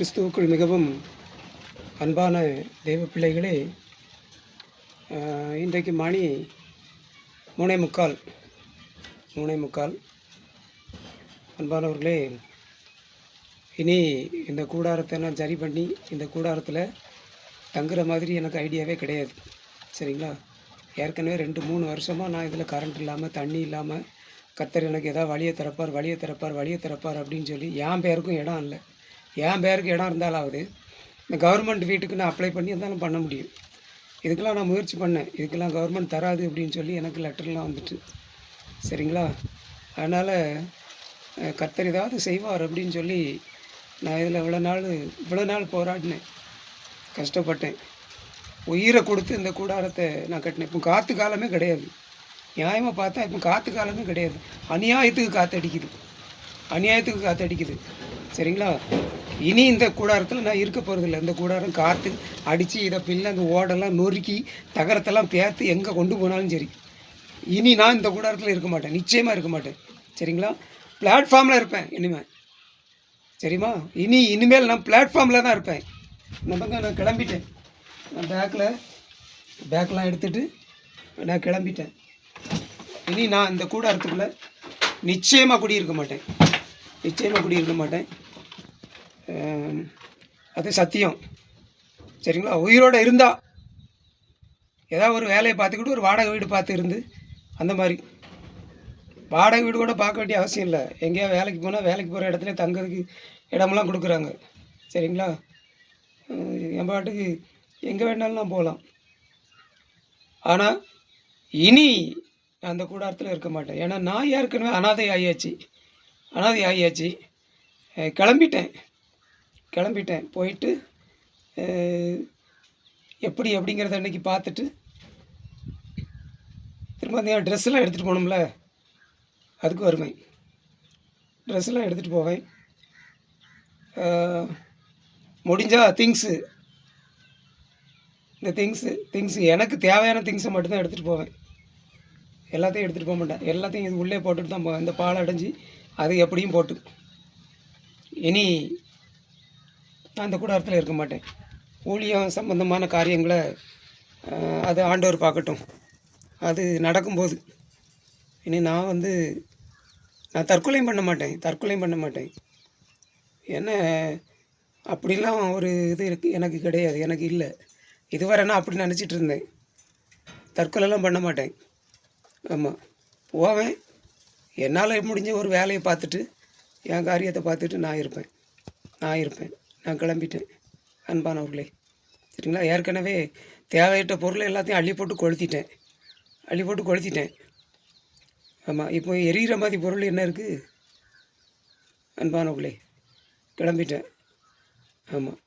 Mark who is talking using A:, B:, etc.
A: கிறிஸ்துவுக்குள் மிகவும் அன்பான தெய்வ பிள்ளைகளே இன்றைக்கு மணி மூணை முக்கால் மூணை முக்கால். அன்பானவர்களே இனி இந்த கூடாரத்தை நான் சரி பண்ணி இந்த கூடாரத்தில் தங்குற மாதிரி எனக்கு ஐடியாவே கிடையாது. சரிங்களா? ஏற்கனவே ரெண்டு மூணு வருஷமாக நான் இதில் கரண்ட் இல்லாமல் தண்ணி இல்லாமல் கத்தர் எனக்கு ஏதாவது வழியை திறப்பார் வழியை திறப்பார் வழியை திறப்பார் அப்படின்னு சொல்லி என் பேருக்கும் இடம் இல்லை. என் பேருக்கு இடம் இருந்தாலாவது இந்த கவர்மெண்ட் வீட்டுக்கு நான் அப்ளை பண்ணி இருந்தாலும் பண்ண முடியும். இதுக்கெல்லாம் நான் முயற்சி பண்ணேன். இதுக்கெல்லாம் கவர்மெண்ட் தராது அப்படின்னு சொல்லி எனக்கு லெட்டர்லாம் வந்துட்டு. சரிங்களா? அதனால் கத்தர் கர்த்தர் ஏதாவது செய்வார் அப்படின்னு சொல்லி நான் இதில் இவ்வளோ நாள் இவ்வளோ நாள் போராடினேன். கஷ்டப்பட்டேன். உயிரை கொடுத்து இந்த கூடாரத்தை நான் கட்டினேன். இப்போ காற்று காலமே கிடையாது. நியாயமாக பார்த்தா இப்போ காற்று காலமே கிடையாது. அநியாயத்துக்கு காற்று அடிக்குது அநியாயத்துக்கு காற்று அடிக்குது சரிங்களா? இனி இந்த கூடாரத்தில் நான் இருக்க போகிறதில்ல இந்த கூடாரம் காற்று அடித்து இதை பின்ன அந்த ஓடெல்லாம் நொறுக்கி தகரத்தெல்லாம் பேர்த்து எங்கே கொண்டு போனாலும் சரி. இனி நான் இந்த கூடாரத்தில் இருக்க மாட்டேன். நிச்சயமாக இருக்க மாட்டேன். சரிங்களா? பிளாட்ஃபார்மில் இருப்பேன் இனிமேல் சரிம்மா? இனி இனிமேல் நான் பிளாட்ஃபார்மில் தான் இருப்பேன். நமக்கு நான் கிளம்பிட்டேன். நான் பேக்கில் பேக்கெலாம் எடுத்துகிட்டு நான் கிளம்பிட்டேன். இனி நான் இந்த கூடாரத்துக்குள்ளே நிச்சயமாக குடியிருக்க மாட்டேன். நிச்சயமாக குடியிருக்க மாட்டேன். அது சத்தியம். சரிங்களா? உயிரோடு இருந்தால் ஏதாவது ஒரு வேலையை பார்த்துக்கிட்டு ஒரு வாடகை வீடு பார்த்து இருந்து அந்த மாதிரி. வாடகை வீடு கூட பார்க்க வேண்டிய அவசியம் இல்லை. எங்கேயா வேலைக்கு போனால் வேலைக்கு போகிற இடத்துல தங்குறதுக்கு இடமெல்லாம் கொடுக்குறாங்க. சரிங்களா? என் பாட்டுக்கு எங்கே வேணாலும் நான் போகலாம். ஆனால் இனி அந்த கூடாரத்தில் இருக்க மாட்டேன். ஏன்னா நான் ஏற்கனவே அனாதை ஆகியாச்சு அனாதை ஆகியாச்சு. கிளம்பிட்டேன். கிளம்பிட்டேன். போயிட்டு எப்படி அப்படிங்கிறத அன்றைக்கி பார்த்துட்டு திரும்ப அந்த ட்ரெஸ்ஸெல்லாம் எடுத்துகிட்டு போகணும்ல? அதுக்கு வருவேன். ட்ரெஸ்ஸெல்லாம் எடுத்துகிட்டு போவேன். முடிஞ்சால் திங்ஸு இந்த திங்ஸு திங்ஸ் எனக்கு தேவையான திங்ஸை மட்டும்தான் எடுத்துகிட்டு போவேன். எல்லாத்தையும் எடுத்துகிட்டு போக மாட்டேன். எல்லாத்தையும் இது உள்ளே போட்டுட்டு தான் போவேன். இந்த பால் அடைஞ்சி அது எப்படியும் போட்டு. இனி நான் அந்த கூடாரத்தில் இருக்க மாட்டேன். ஊழியம் சம்பந்தமான காரியங்களை அது ஆண்டவர் பார்க்கட்டும். அது நடக்கும்போது இனி நான் வந்து நான் தற்கொலையும் பண்ண மாட்டேன் தற்கொலையும் பண்ண மாட்டேன். என்ன அப்படிலாம் ஒரு இது இருக்குது எனக்கு கிடையாது எனக்கு இல்லை. இதுவரை நான் அப்படி நினச்சிட்டு இருந்தேன். தற்கொலைலாம் பண்ண மாட்டேன். ஆமாம் போவேன் என்னால் முடிஞ்ச ஒரு வேலையை பார்த்துட்டு என் காரியத்தை பார்த்துட்டு நான் இருப்பேன். நான் இருப்பேன். நான் கிளம்பிட்டேன். அன்பானவர்களே சரிங்களா? ஏற்கனவே தேவையற்ற பொருளை எல்லாத்தையும் அள்ளி போட்டு கொளுத்திட்டேன். அள்ளி போட்டு கொளுத்திட்டேன். ஆமாம் இப்போ எரியிற மாதிரி பொருள் என்ன இருக்குது அன்பானவர்களே கிளம்பிட்டேன். ஆமாம்